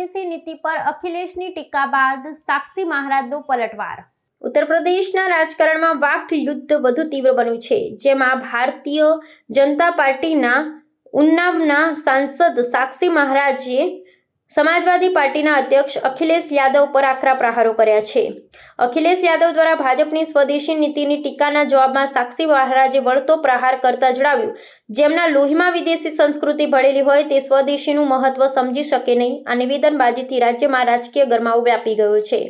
સ્વદેશી નીતિ પર અખિલેશની ટીકા બાદ સાક્ષી મહારાજનો પલટવાર. ઉત્તર પ્રદેશના રાજકારણમાં વાક યુદ્ધ વધુ તીવ્ર બન્યું છે, જેમાં ભારતીય જનતા પાર્ટીના ઉન્નાવના સાંસદ સાક્ષી મહારાજે સમાજવાદી પાર્ટીના અધ્યક્ષ અખિલેશ યાદવ પર આકરા પ્રહારો કર્યા છે. અખિલેશ યાદવ દ્વારા ભાજપની સ્વદેશી નીતિની ટીકાના જવાબમાં સાક્ષી મહારાજે વળતો પ્રહાર કરતા જણાવ્યું, જેમના લોહીમાં વિદેશી સંસ્કૃતિ ભળેલી હોય તે સ્વદેશીનું મહત્વ સમજી શકે નહીં. આ નિવેદનબાજીથી રાજ્યમાં રાજકીય ગરમાવો વ્યાપી ગયો છે.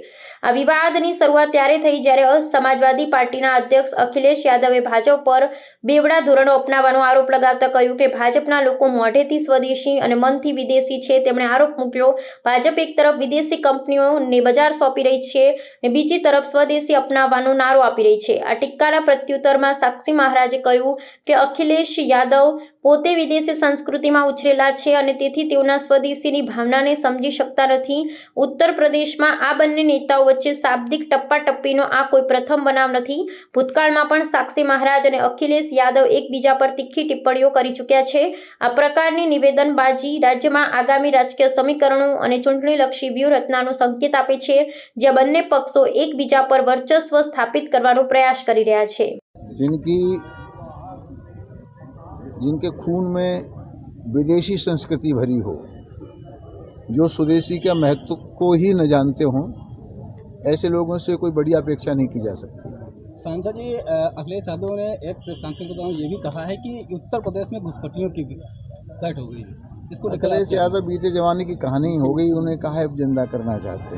આ વિવાદની શરૂઆત ત્યારે થઈ જ્યારે સમાજવાદી પાર્ટીના અધ્યક્ષ અખિલેશ યાદવે ભાજપ પર બેવડા ધોરણો અપનાવવાનો આરોપ લગાવતા કહ્યું કે ભાજપના લોકો મોઢેથી સ્વદેશી અને મનથી વિદેશી છે. તેમણે આરોપ મૂક્યો ભાજપ એક તરફ વિદેશી કંપનીઓને બજાર સોંપી રહી છે અને બીજી તરફ સ્વદેશી અપનાવવાનો નારો આપી રહી છે. આ ટીકાના પ્રત્યુત્તરમાં સાક્ષી મહારાજે કહ્યું કે અખિલેશ યાદવ પોતે વિદેશી સંસ્કૃતિમાં ઉછરેલા છે અને તેથી તેઓના સ્વદેશીની ભાવનાને સમજી શકતા નથી. ઉત્તર પ્રદેશમાં આ બંને નેતાઓ વચ્ચે શાબ્દિક ટપ્પાટપ્પીનો આ કોઈ પ્રથમ બનાવ નથી. ભૂતકાળમાં પણ સાક્ષી મહારાજ અને અખિલેશ યાદવ એકબીજા પર તીખી ટિપ્પણીઓ કરી ચૂક્યા છે. આ પ્રકારની નિવેદનબાજી રાજ્યમાં આગામી રાજકીય સમીકરણો અને ચૂંટણીલક્ષી વ્યૂહરચનાનો સંકેત આપે છે, જ્યાં બંને પક્ષો એકબીજા પર વર્ચસ્વ સ્થાપિત કરવાનો પ્રયાસ કરી રહ્યા છે. जिनके खून में विदेशी संस्कृति भरी हो जो स्वदेशी के महत्व को ही न जानते हों ऐसे लोगों से कोई बड़ी अपेक्षा नहीं की जा सकती। सांसद जी अखिलेश यादव ने एक प्रेस कॉन्फ्रेंस के दौरान ये भी कहा है कि उत्तर प्रदेश में घुसपैठियों की भी बैठ हो गई है। इसको अखिलेश यादव बीते जमाने की कहानी हो गई उन्हें कहा अब ज़िंदा करना चाहते